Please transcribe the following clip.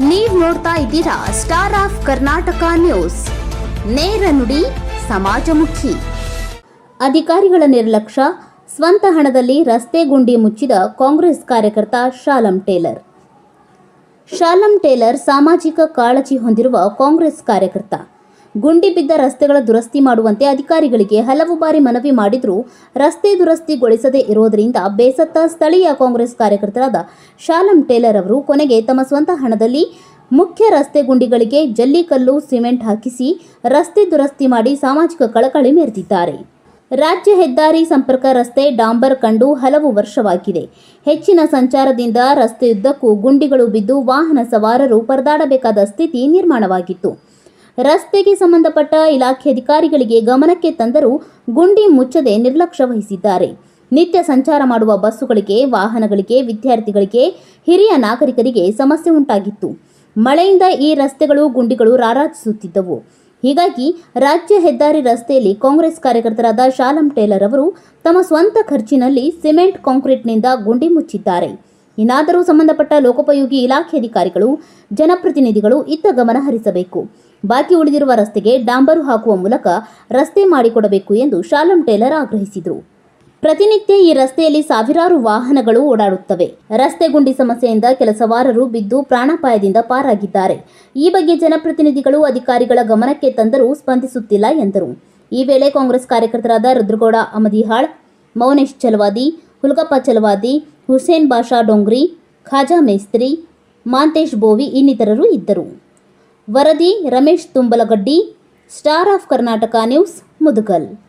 ನೀವು ನೋಡ್ತಾ ಇದ್ದೀರಾ ಸ್ಟಾರ್ ಆಫ್ ಕರ್ನಾಟಕ ನ್ಯೂಸ್ ನೇರ ನುಡಿ, ಸಮಾಜಮುಖಿ. ಅಧಿಕಾರಿಗಳ ನಿರ್ಲಕ್ಷ್ಯ, ಸ್ವಂತ ಹಣದಲ್ಲಿ ರಸ್ತೆ ಗುಂಡಿ ಮುಚ್ಚಿದ ಕಾಂಗ್ರೆಸ್ ಕಾರ್ಯಕರ್ತ ಶಾಲಂ ಟೇಲರ್. ಶಾಲಂ ಟೇಲರ್ ಸಾಮಾಜಿಕ ಕಾಳಜಿ ಹೊಂದಿರುವ ಕಾಂಗ್ರೆಸ್ ಕಾರ್ಯಕರ್ತ. ಗುಂಡಿ ಬಿದ್ದ ರಸ್ತೆಗಳ ದುರಸ್ತಿ ಮಾಡುವಂತೆ ಅಧಿಕಾರಿಗಳಿಗೆ ಹಲವು ಬಾರಿ ಮನವಿ ಮಾಡಿದರೂ ರಸ್ತೆ ದುರಸ್ತಿಗೊಳಿಸದೇ ಇರೋದರಿಂದ ಬೇಸತ್ತ ಸ್ಥಳೀಯ ಕಾಂಗ್ರೆಸ್ ಕಾರ್ಯಕರ್ತರಾದ ಶಾಲಂ ಟೇಲರ್ ಅವರು ಕೊನೆಗೆ ತಮ್ಮ ಸ್ವಂತ ಹಣದಲ್ಲಿ ಮುಖ್ಯ ರಸ್ತೆ ಗುಂಡಿಗಳಿಗೆ ಜಲ್ಲಿಕಲ್ಲು, ಸಿಮೆಂಟ್ ಹಾಕಿಸಿ ರಸ್ತೆ ದುರಸ್ತಿ ಮಾಡಿ ಸಾಮಾಜಿಕ ಕಳಕಳಿ ಮೆರೆದಿದ್ದಾರೆ. ರಾಜ್ಯ ಹೆದ್ದಾರಿ ಸಂಪರ್ಕ ರಸ್ತೆ ಡಾಂಬರ್ ಕಂಡು ಹಲವು ವರ್ಷವಾಗಿದೆ. ಹೆಚ್ಚಿನ ಸಂಚಾರದಿಂದ ರಸ್ತೆಯುದ್ದಕ್ಕೂ ಗುಂಡಿಗಳು ಬಿದ್ದು ವಾಹನ ಸವಾರರು ಪರದಾಡಬೇಕಾದ ಸ್ಥಿತಿ ನಿರ್ಮಾಣವಾಗಿತ್ತು. ರಸ್ತೆಗೆ ಸಂಬಂಧಪಟ್ಟ ಇಲಾಖೆ ಅಧಿಕಾರಿಗಳಿಗೆ ಗಮನಕ್ಕೆ ತಂದರೂ ಗುಂಡಿ ಮುಚ್ಚದೆ ನಿರ್ಲಕ್ಷ್ಯ ವಹಿಸಿದ್ದಾರೆ. ನಿತ್ಯ ಸಂಚಾರ ಮಾಡುವ ಬಸ್ಸುಗಳಿಗೆ, ವಾಹನಗಳಿಗೆ, ವಿದ್ಯಾರ್ಥಿಗಳಿಗೆ, ಹಿರಿಯ ನಾಗರಿಕರಿಗೆ ಸಮಸ್ಯೆ ಉಂಟಾಗಿತ್ತು. ಮಳೆಯಿಂದ ಈ ರಸ್ತೆಗಳು, ಗುಂಡಿಗಳು ರಾರಾಜಿಸುತ್ತಿದ್ದವು. ಹೀಗಾಗಿ ರಾಜ್ಯ ಹೆದ್ದಾರಿ ರಸ್ತೆಯಲ್ಲಿ ಕಾಂಗ್ರೆಸ್ ಕಾರ್ಯಕರ್ತರಾದ ಶಾಲಂ ಟೇಲರ್ ಅವರು ತಮ್ಮ ಸ್ವಂತ ಖರ್ಚಿನಲ್ಲಿ ಸಿಮೆಂಟ್, ಕಾಂಕ್ರೀಟ್ನಿಂದ ಗುಂಡಿ ಮುಚ್ಚಿದ್ದಾರೆ. ಇನ್ನಾದರೂ ಸಂಬಂಧಪಟ್ಟ ಲೋಕೋಪಯೋಗಿ ಇಲಾಖೆ ಅಧಿಕಾರಿಗಳು, ಜನಪ್ರತಿನಿಧಿಗಳು ಇತ್ತ ಗಮನ ಹರಿಸಬೇಕು. ಬಾಕಿ ಉಳಿದಿರುವ ರಸ್ತೆಗೆ ಡಾಂಬರು ಹಾಕುವ ಮೂಲಕ ರಸ್ತೆ ಮಾಡಿಕೊಡಬೇಕು ಎಂದು ಶಾಲಂ ಟೇಲರ್ ಆಗ್ರಹಿಸಿದರು. ಪ್ರತಿನಿತ್ಯ ಈ ರಸ್ತೆಯಲ್ಲಿ ಸಾವಿರಾರು ವಾಹನಗಳು ಓಡಾಡುತ್ತವೆ. ರಸ್ತೆ ಗುಂಡಿ ಸಮಸ್ಯೆಯಿಂದ ಕೆಲ ಸವಾರರು ಬಿದ್ದು ಪ್ರಾಣಾಪಾಯದಿಂದ ಪಾರಾಗಿದ್ದಾರೆ. ಈ ಬಗ್ಗೆ ಜನಪ್ರತಿನಿಧಿಗಳು ಅಧಿಕಾರಿಗಳ ಗಮನಕ್ಕೆ ತಂದರೂ ಸ್ಪಂದಿಸುತ್ತಿಲ್ಲ ಎಂದರು. ಈ ವೇಳೆ ಕಾಂಗ್ರೆಸ್ ಕಾರ್ಯಕರ್ತರಾದ ರುದ್ರಗೌಡ, ಅಮದಿಹಾಳ್, ಮೌನೇಶ್ ಚಲವಾದಿ ಹುಲ್ಗಪ್ಪ ಚಲವಾದಿ ಹುಸೇನ್ ಬಾಷಾ ಡೊಂಗ್ರಿ, ಖಾಜಾ ಮೇಸ್ತ್ರಿ, ಮಾಂತೇಶ್ ಬೋವಿ ಇನ್ನಿತರರು ಇದ್ದರು. ವರದಿ Ramesh Tumbalagaddi, star of Karnataka news Mudugal.